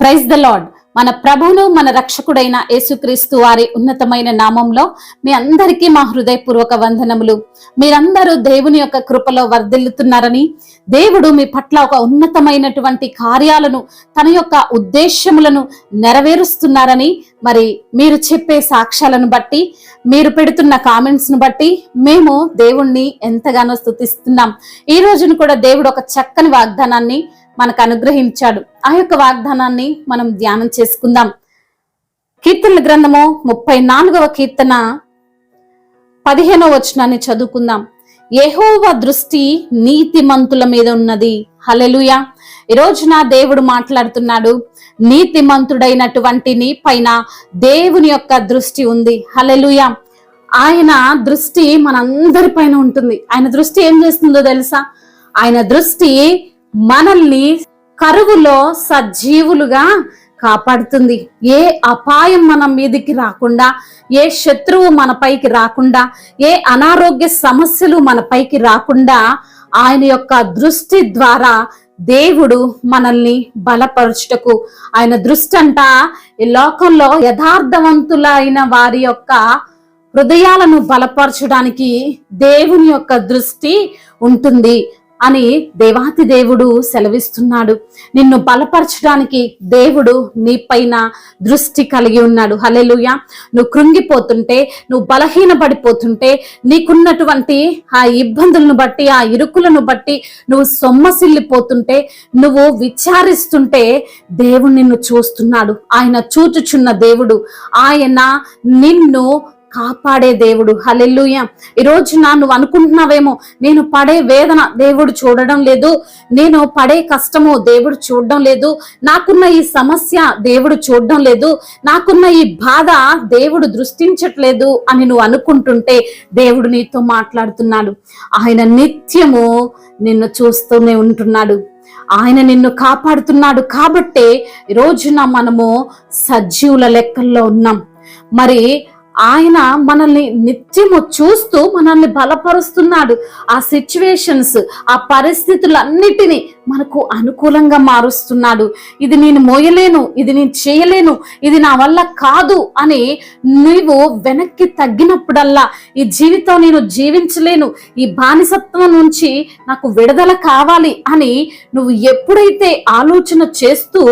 Praise the lord మన ప్రభువును మన రక్షకుడైన యేసుక్రీస్తు వారి ఉన్నతమైన నామంలో మీ అందరికీ మా హృదయపూర్వక వందనములు. మీరందరూ దేవుని యొక్క కృపలో వర్ధిల్లుతున్నారని దేవుడు మీ పట్ల ఒక ఉన్నతమైనటువంటి కార్యాలను తన యొక్క ఉద్దేశ్యములను నెరవేరుస్తున్నారని మరి మీరు చెప్పే సాక్ష్యాలను బట్టి మీరు పెడుతున్న కామెంట్స్ను బట్టి మేము దేవుణ్ణి ఎంతగానో స్తుతిస్తున్నాం. ఈ రోజును కూడా దేవుడు ఒక చక్కని వాగ్దానాన్ని మనకు అనుగ్రహించాడు. ఆ యొక్క వాగ్దానాన్ని మనం ధ్యానం చేసుకుందాం. కీర్తనల గ్రంథము ముప్పై నాలుగవ కీర్తన పదిహేనవ వచనాన్ని చదువుకుందాం. యెహోవ దృష్టి నీతిమంతుల మీద ఉన్నది. హలెలుయ ఈ రోజున దేవుడు మాట్లాడుతున్నాడు. నీతిమంతుడైనటువంటి నీ పైన దేవుని యొక్క దృష్టి ఉంది. హలెలుయ ఆయన దృష్టి మనందరి పైన ఉంటుంది. ఆయన దృష్టి ఏం చేస్తుందో తెలుసా? ఆయన దృష్టి మనల్ని కరువులో సజీవులుగా కాపాడుతుంది. ఏ అపాయం మన మీదికి రాకుండా ఏ శత్రువు మన పైకి రాకుండా ఏ అనారోగ్య సమస్యలు మన పైకి రాకుండా ఆయన యొక్క దృష్టి ద్వారా దేవుడు మనల్ని బలపరచుటకు ఆయన దృష్టి అంట ఈ లోకంలో యథార్థవంతులైన వారి యొక్క హృదయాలను బలపరచడానికి దేవుని యొక్క దృష్టి ఉంటుంది. అని దేవాతి దేవుడు సెలవిస్తున్నాడు. నిన్ను బలపరచడానికి దేవుడు నీ పైన దృష్టి కలిగి ఉన్నాడు. హలెలుయ నువ్వు కృంగిపోతుంటే నువ్వు బలహీనపడిపోతుంటే నీకున్నటువంటి ఆ ఇబ్బందులను బట్టి ఆ ఇరుకులను బట్టి నువ్వు సొమ్మసిల్లిపోతుంటే నువ్వు విచారిస్తుంటే దేవుడు నిన్ను చూస్తున్నాడు. ఆయన చూచుచున్న దేవుడు ఆయన నిన్ను కాపాడే దేవుడు. హలెల్లుయ. ఈ రోజున నువ్వు అనుకుంటున్నావేమో నేను పడే వేదన దేవుడు చూడడం లేదు నేను పడే కష్టము దేవుడు చూడడం లేదు నాకున్న ఈ సమస్య దేవుడు చూడడం లేదు నాకున్న ఈ బాధ దేవుడు దృష్టించట్లేదు అని నువ్వు అనుకుంటుంటే దేవుడు నీతో మాట్లాడుతున్నాడు. ఆయన నిత్యము నిన్ను చూస్తూనే ఉంటున్నాడు. ఆయన నిన్ను కాపాడుతున్నాడు కాబట్టే ఈ రోజున మనము సజీవుల లెక్కల్లో ఉన్నాం. మరి ఆయన మనల్ని నిత్యము చూస్తూ మనల్ని బలపరుస్తున్నాడు. ఆ సిచ్యువేషన్స్ ఆ పరిస్థితులన్నిటినీ మనకు అనుకూలంగా మారుస్తున్నాడు. ఇది నేను మోయలేను ఇది నేను చేయలేను ఇది నా వల్ల కాదు అని నీవు వెనక్కి తగ్గినప్పుడల్లా ఈ జీవితం నేను జీవించలేను ఈ బానిసత్వం నుంచి నాకు విడుదల కావాలి అని నువ్వు ఎప్పుడైతే ఆలోచన చేస్తూ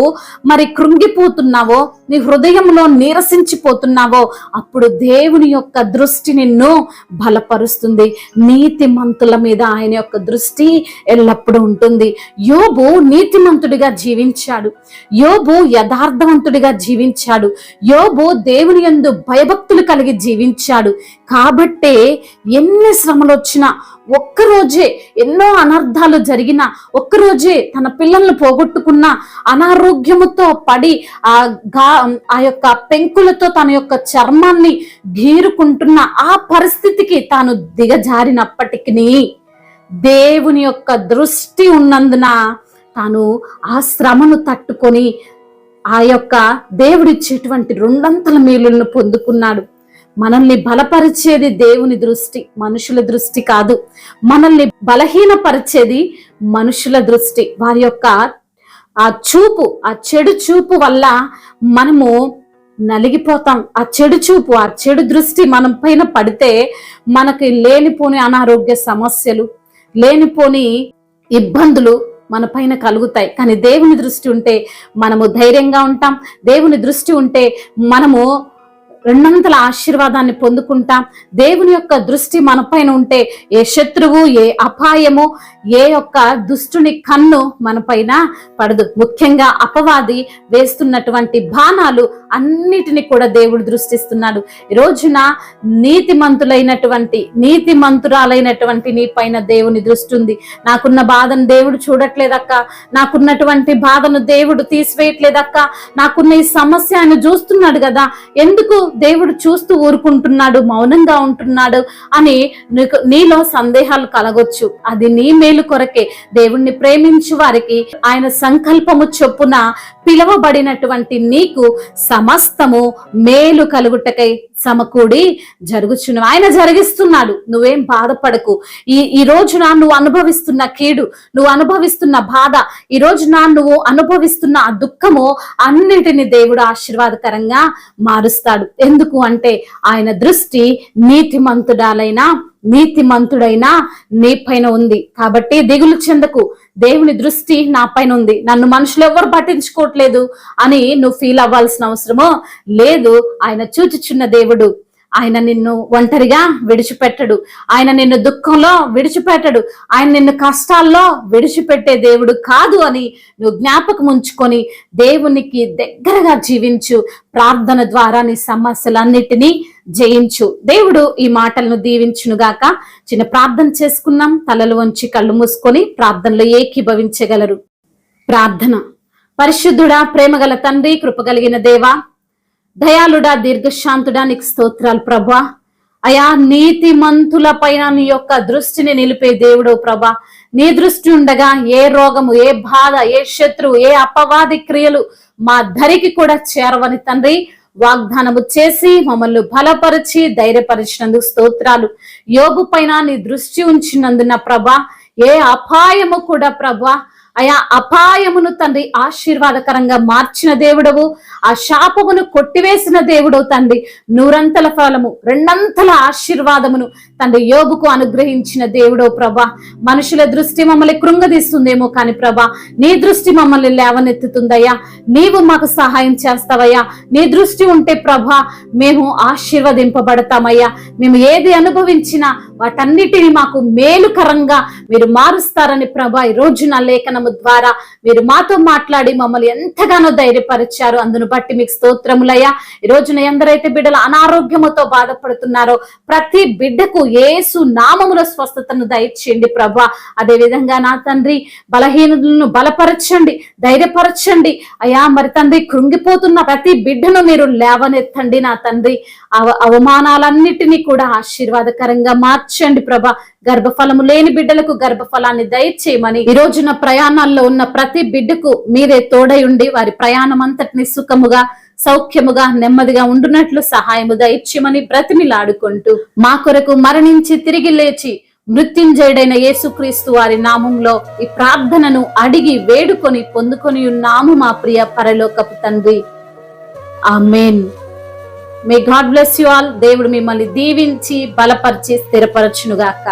మరి కృంగిపోతున్నావో నీ హృదయంలో నీరసించిపోతున్నావో అప్పుడు దేవుని యొక్క దృష్టి నిన్ను బలపరుస్తుంది. నీతిమంతుల మీద ఆయన యొక్క దృష్టి ఎల్లప్పుడూ ఉంటుంది. యోబు నీతిమంతుడిగా జీవించాడు. యోబు యథార్థవంతుడిగా జీవించాడు. యోబు దేవుని యందు భయభక్తులు కలిగి జీవించాడు. కాబట్టే ఎన్ని శ్రమలు వచ్చినా ఒక్కరోజే ఎన్నో అనర్థాలు జరిగిన ఒక్కరోజే తన పిల్లల్ని పోగొట్టుకున్న అనారోగ్యముతో పడి ఆ గా ఆ యొక్క పెంకులతో తన యొక్క చర్మాన్ని గీరుకుంటున్న ఆ పరిస్థితికి తాను దిగజారినప్పటికీ దేవుని యొక్క దృష్టి ఉన్నందున తాను ఆ శ్రమను తట్టుకొని ఆ యొక్క దేవుడిచ్చేటువంటి రెండంతల మేలులను పొందుకున్నాడు. మనల్ని బలపరిచేది దేవుని దృష్టి మనుషుల దృష్టి కాదు. మనల్ని బలహీనపరిచేది మనుషుల దృష్టి. వారి యొక్క ఆ చూపు ఆ చెడు చూపు వల్ల మనము నలిగిపోతాం. ఆ చెడు చూపు ఆ చెడు దృష్టి మనం పైన పడితే మనకి లేనిపోని అనారోగ్య సమస్యలు లేనిపోని ఇబ్బందులు మన పైన కలుగుతాయి. కానీ దేవుని దృష్టి ఉంటే మనము ధైర్యంగా ఉంటాం. దేవుని దృష్టి ఉంటే మనము రెండంతల ఆశీర్వాదాన్ని పొందుకుంటాం. దేవుని యొక్క దృష్టి మన పైన ఉంటే ఏ శత్రువు ఏ అపాయము ఏ యొక్క దుష్టుని కన్ను మన పైన పడదు. ముఖ్యంగా అపవాది వేస్తున్నటువంటి బాణాలు అన్నిటిని కూడా దేవుడు దృష్టిస్తున్నాడు. ఈ రోజున నీతిమంతులైనటువంటి నీతిమంతురాలైనటువంటి నీ పైన దేవుని దృష్టి ఉంది. నాకున్న బాధను దేవుడు చూడట్లేదక్క. నాకున్నటువంటి బాధను దేవుడు తీసివేయట్లేదక్క. నాకున్న ఈ సమస్య ఆయన చూస్తున్నాడు కదా. ఎందుకు దేవుడు చూస్తూ ఊరుకుంటున్నాడు మౌనంగా ఉంటున్నాడు అని నీకు నీలో సందేహాలు కలగొచ్చు. అది నీ మేలు కొరకే. దేవుణ్ణి ప్రేమించు వారికి ఆయన సంకల్పము చొప్పున పిలువబడినటువంటి నీకు సమస్తము మేలు కలుగుటకై సమకూడి జరుగుచును ఆయన జరిగిస్తున్నాడు. నువ్వేం బాధపడకు. ఈ ఈ రోజున నువ్వు అనుభవిస్తున్న కీడు నువ్వు అనుభవిస్తున్న బాధ ఈ రోజున నువ్వు అనుభవిస్తున్న ఆ దుఃఖము అన్నిటిని దేవుడు ఆశీర్వాదకరంగా మారుస్తాడు. ఎందుకు అంటే ఆయన దృష్టి నీతిమంతుడాలైన నీతిమంతుడైన నీ పైన ఉంది. కాబట్టి దిగులు చెందకు. దేవుని దృష్టి నా పైన ఉంది. నన్ను మనుషులు ఎవరు పట్టించుకోవట్లేదు అని నువ్వు ఫీల్ అవ్వాల్సిన అవసరమో లేదు. ఆయన చూచుచున్న దేవుడు. ఆయన నిన్ను ఒంటరిగా విడిచిపెట్టడు. ఆయన నిన్ను దుఃఖంలో విడిచిపెట్టడు. ఆయన నిన్ను కష్టాల్లో విడిచిపెట్టే దేవుడు కాదు అని నువ్వు జ్ఞాపకం ఉంచుకొని దేవునికి దగ్గరగా జీవించు. ప్రార్థన ద్వారా నీ సమస్యలన్నిటినీ జయించు. దేవుడు ఈ మాటలను దీవించునుగాక. చిన్న ప్రార్థన చేసుకున్నాం తలలు వంచి కళ్ళు మూసుకొని ప్రార్థనలో ఏకీభవించగలరు. ప్రార్థన. పరిశుద్ధుడా ప్రేమగల తండ్రి కృపగలిగిన దేవా దయాళుడా దీర్ఘశాంతుడా నీకు స్తోత్రాలు ప్రభా. అయా నీతిమంతుల పైన నీ యొక్క దృష్టిని నిలిపే దేవుడు ప్రభా. నీ దృష్టి ఉండగా ఏ రోగము ఏ బాధ ఏ శత్రువు ఏ అపవాది క్రియలు మా ధరికి కూడా చేరవని తండ్రి. వాగ్దానము చేసి మమ్మల్ని బలపరిచి ధైర్యపరిచినందుకు స్తోత్రాలు. యోగు పైన నీ దృష్టి ఉంచినందున ప్రభా ఏ అపాయము కూడా ప్రభా అయా అపాయమును తండ్రి ఆశీర్వాదకరంగా మార్చిన దేవుడవు ఆ శాపమును కొట్టివేసిన దేవుడవు తండ్రి. నూరంతల ఫలము రెండంతల ఆశీర్వాదమును తండ్రి యోగుకు అనుగ్రహించిన దేవుడవు ప్రభా. మనుషుల దృష్టి మమ్మల్ని కృంగదీస్తుందేమో కాని ప్రభా నీ దృష్టి మమ్మల్ని లేవనెత్తుతుందయ్యా. నీవు మాకు సహాయం చేస్తావయ్యా. నీ దృష్టి ఉంటే ప్రభా మేము ఆశీర్వదింపబడతామయ్యా. మేము ఏది అనుభవించినా వాటన్నిటిని మాకు మేలుకరంగా మీరు మారుస్తారని ప్రభా ఈ రోజు నా లేఖనము ద్వారా మీరు మాతో మాట్లాడి మమ్మల్ని ఎంతగానో ధైర్యపరిచారు. అందును బట్టి మీకు స్తోత్రములయ్యా. ఈ రోజున ఎందరైతే బిడ్డలు అనారోగ్యముతో బాధపడుతున్నారో ప్రతి బిడ్డకు ఏసు నామముల స్వస్థతను దయచేయండి ప్రభా. అదే విధంగా నా తండ్రి బలహీనులను బలపరచండి ధైర్యపరచండి. అయ్యా మరి తండ్రి కృంగిపోతున్న ప్రతి బిడ్డను మీరు లేవనెత్తండి నా తండ్రి. అవ అవమానాలన్నిటినీ కూడా ఆశీర్వాదకరంగా మార్చండి ప్రభా. గర్భఫలము లేని బిడ్డలకు గర్భఫలాన్ని దయచేయమని. ఈ రోజున ప్రయాణాల్లో ఉన్న ప్రతి బిడ్డకు మీరే తోడై ఉండి వారి ప్రయాణం అంతటిని సుఖముగా సౌఖ్యముగా నెమ్మదిగా ఉండునట్లు సహాయము దయచేయమని బ్రతిమిలాడుకుంటూ మా కొరకు మరణించి తిరిగి లేచి మృత్యుంజయుడైన యేసుక్రీస్తు వారి నామంలో ఈ ప్రార్థనను అడిగి వేడుకొని పొందుకొని ఉన్నాము మా ప్రియ పరలోకపు తండ్రి. Amen. May God bless you all దేవుడు మిమ్మల్ని దీవించి బలపరిచి స్థిరపరచునుగాక.